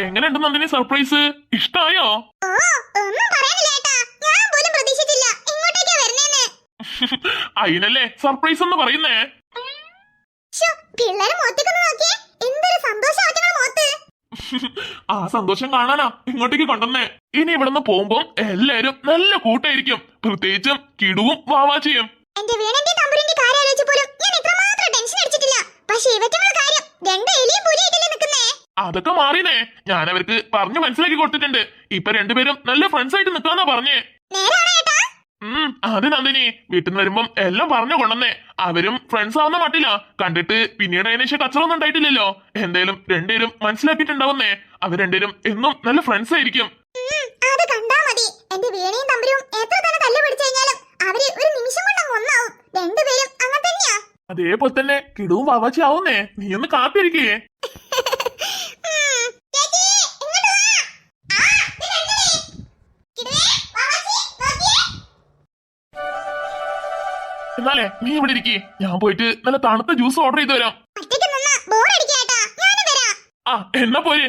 എങ്ങനെയുണ്ട് നന്ദിനി സർപ്രൈസ് ഇഷ്ടായോ? അതിനല്ലേ സർപ്രൈസ് എന്ന് പറയുന്നേ? ആ സന്തോഷം കാണാനാ ഇങ്ങോട്ടേക്ക് കൊണ്ടുവന്നേ. ഇനി ഇവിടുന്ന് പോകുമ്പോ എല്ലാരും നല്ല കൂട്ടായിരിക്കും. പ്രത്യേകിച്ചും കിടുവും വാവാച്ചിയും എന്റെ തമ്പുരിന്റെ കാര്യം ഞാൻ ഇത്രമാത്രം ടെൻഷൻ അടിച്ചിട്ടില്ല. പക്ഷേ ഇവറ്റങ്ങളുടെ കാര്യം രണ്ട് എലിയും നിൽക്കുന്നേ അതൊക്കെ മാറിയേ ഞാൻ അവർക്ക് പറഞ്ഞു മനസ്സിലാക്കി കൊടുത്തിട്ടുണ്ട്. ഇപ്പൊ രണ്ടുപേരും നല്ല ഫ്രണ്ട്സ് ആയിട്ട് നിൽക്കാന്നാ പറഞ്ഞേ. ഉം അത് നന്ദിനി. വീട്ടിൽ നിന്ന് വരുമ്പം എല്ലാം പറഞ്ഞു കൊണ്ടന്നേ അവരും ഫ്രണ്ട്സ് ആവുന്ന മട്ടില്ല കണ്ടിട്ട് പിന്നീട് അതിനേശം കച്ചറൊന്നും ഉണ്ടായിട്ടില്ലല്ലോ. എന്തേലും രണ്ടുപേരും മനസ്സിലാക്കിയിട്ടുണ്ടാവുന്നേ. അവർ രണ്ടുപേരും എന്നും നല്ല ഫ്രണ്ട്സ് ആയിരിക്കും. ഉം, അത് കണ്ടാ മതി. എന്റെ വീണയും തമ്പുരും എത്ര തന്നെ തല്ല് പിടിച്ചു കഴിഞ്ഞാലും അവർ ഒരു നിമിഷം കൊണ്ട് അങ്ങ് ഒന്നാവും. രണ്ടുപേരും അങ്ങനെ തന്നെയാ. അതേപോലെ തന്നെ കിടവും വാവാച്ചി ആവുന്നേ. നീ ഒന്ന് കാത്തിരിക്കേ. എന്നാലേ നീ ഇവിടെ ഇരിക്കേ. ഞാൻ പോയിട്ട് നല്ല തണുത്ത ജ്യൂസ് ഓർഡർ ചെയ്ത് വരാം. ആ എന്നാ പോരെ.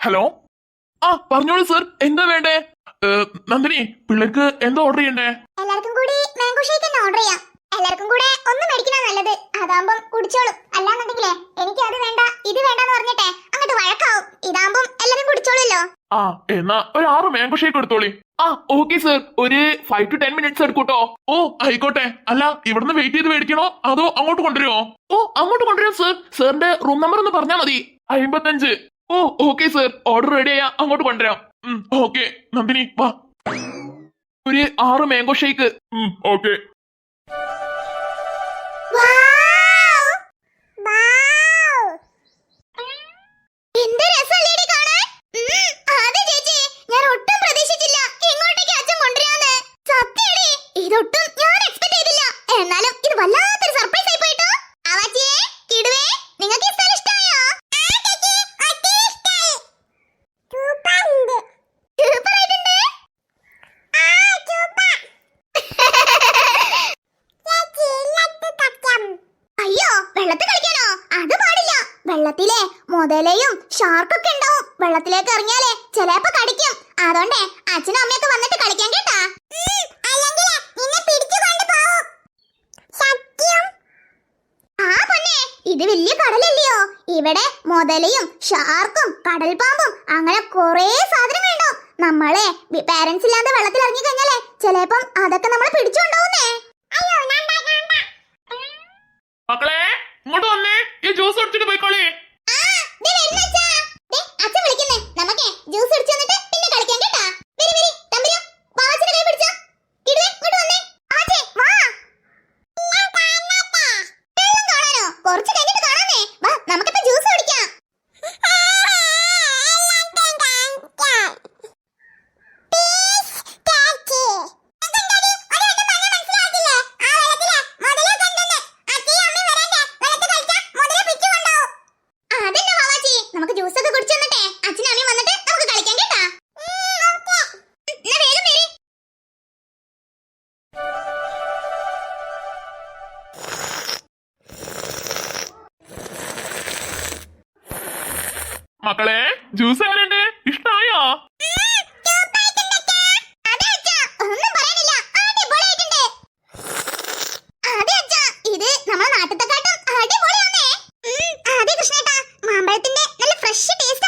ഹലോ? ആ പറഞ്ഞോളൂ സർ. എന്താ വേണ്ടേ? നന്ദിനി പിള്ളേർക്ക് എന്താ ഓർഡർ ചെയ്യണ്ടേ? എല്ലാവർക്കും കൂടി മാംഗോ ഷേക്ക് തന്നെ ഓർഡർ ചെയ്യാം. എല്ലാവർക്കും കൂടെ ഒന്ന് മേടിക്കണ നല്ലത്. അതാകുമ്പം കുടിച്ചോളും. അല്ലാന്നുണ്ടെങ്കിലേ എനിക്ക് അത് വേണ്ട ഇത് വേണ്ടെന്ന് പറഞ്ഞിട്ടെ. വഴക്കാവും. ഇതാകുമ്പം എല്ലാരും കുടിച്ചോളൂല്ലോ ആ എന്നാ ഒരു ആറ് മാംഗോ ഷേക്ക് എടുത്തോളി. ആ ഓക്കെ സർ ഒരു ഫൈവ് ടു ടെൻ മിനിറ്റ്സ് എടുക്കൂട്ടോ. ഓ ആയിക്കോട്ടെ. അല്ല ഇവിടുന്ന് വെയിറ്റ് ചെയ്ത് മേടിക്കണോ? അതോ അങ്ങോട്ട് കൊണ്ടുവരുമോ ഓ അങ്ങോട്ട് കൊണ്ടുവരാം സർ സാറിന്റെ റൂം നമ്പർ ഒന്ന് പറഞ്ഞാൽ മതി. അമ്പത്തഞ്ച് ഓ ഓക്കെ സർ ഓർഡർ റെഡി ആയാ അങ്ങോട്ട് കൊണ്ടുവരാം. ഓക്കെ നന്ദിനി വാ. ഒരു ആറ് മാംഗോ ഷേക്ക് ഓക്കെ ഇതൊട്ടും ഞാൻ എക്സ്പെക്ട് ചെയ്തില്ല. എന്നാലും ഇത് വല്ലാത്തൊരു സർപ്രൈസ് ആയി പോയിട്ടോ. ആവാച്ചിയേ, കിടുവേ, നിങ്ങൾക്ക് ഈ സ്ഥലം ആയിട്ടുണ്ട്? അയ്യോ വെള്ളത്തിൽ കളിക്കാനോ? അത് പാടില്ല. വെള്ളത്തിലെ മുതലയും ഷാർക്കൊക്കെ ഉണ്ടാവും. വെള്ളത്തിലേക്ക് ഇറങ്ങിയാലേ ചിലപ്പോ കടിക്കും. അതുകൊണ്ടേ അച്ഛനും അമ്മയൊക്കെ വന്നിട്ട് കളിക്കാൻ കേട്ടാ ആ പൊന്നെ ഇത് വലിയ കടലല്ലയോ? ഇവിടെ മുതലയും ഷാർക്കും കടൽ പാമ്പും അങ്ങനെ കുറേ വേണ്ടോ നമ്മളെ പാരന്റ്സ് ഇല്ലാതെ വെള്ളത്തിൽ ഇറങ്ങി കഴിഞ്ഞാലേ ചിലപ്പം അതൊക്കെ നമ്മളെ പിടിച്ചുണ്ടാവുന്നേ മക്കളെ മക്കളെ ജ്യൂസ് എങ്ങനെയുണ്ട്? ഇഷ്ടായോ?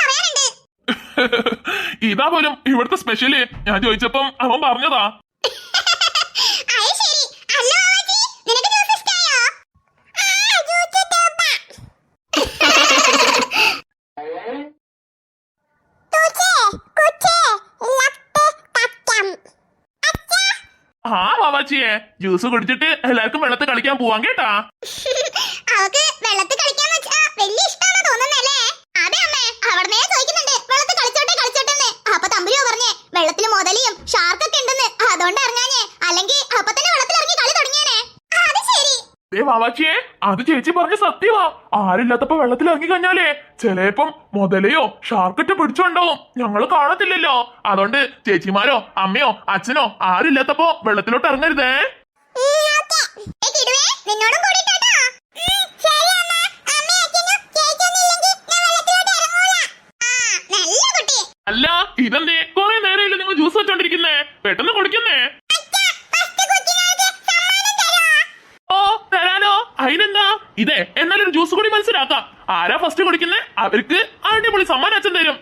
അറിയാനുണ്ട് ഇതാ പോലും ഇവിടുത്തെ സ്പെഷ്യൽ ഞാൻ ചോദിച്ചപ്പം അവൻ പറഞ്ഞതാ അത് ശരി. അല്ല വാവാച്ചി, നിനക്ക് ജ്യൂസ് ഇഷ്ടായോ? ആ, ജ്യൂസ് സൂപ്പർ. തൂച്ചേ, കുച്ചേ, ലട്ട്, തച്ചം. അച്ഛാ. ആ വാവാച്ചിയെ ജ്യൂസ് കുടിച്ചിട്ട് എല്ലാവർക്കും വെള്ളത്തിൽ കളിക്കാൻ പോവാൻ കേട്ടാ? അവക്ക് കളിക്കാൻ വലിയ തോന്നുന്നല്ലേ? അതെ അമ്മേ ചോദിക്കുന്നുണ്ട് ഉണ്ടെന്ന് അതുകൊണ്ട് ഇറങ്ങാഞ്ഞേ. അല്ലെങ്കിൽ അപ്പൊ തന്നെ വെള്ളത്തിൽ ദേ വാവാച്ചിയെ അത് ചേച്ചി പറഞ്ഞ സത്യമാ. ആരില്ലാത്തപ്പോ വെള്ളത്തിൽ ഇറങ്ങി കഴിഞ്ഞാലേ ചിലപ്പം മുതലയോ ഷാർക്കറ്റ് പിടിച്ചുണ്ടാവും ഞങ്ങൾ കാണത്തില്ലല്ലോ. അതുകൊണ്ട് ചേച്ചിമാരോ അമ്മയോ അച്ഛനോ ആരില്ലാത്തപ്പോ വെള്ളത്തിലോട്ട് ഇറങ്ങരുതേ. അല്ല ഇതെന്തേ? കൊറേ നേരമല്ലേ നിങ്ങൾ ജ്യൂസ് വെച്ചോണ്ടിരിക്കുന്നേ. പെട്ടെന്ന് ഇതേ എന്നാലൊരു ജ്യൂസ് കൂടി മനസ്സിലാക്കാം. ആരാ ഫസ്റ്റ് കുടിക്കുന്നത് അവർക്ക് അടിപൊളി സമ്മാനം അച്ഛൻ തരും.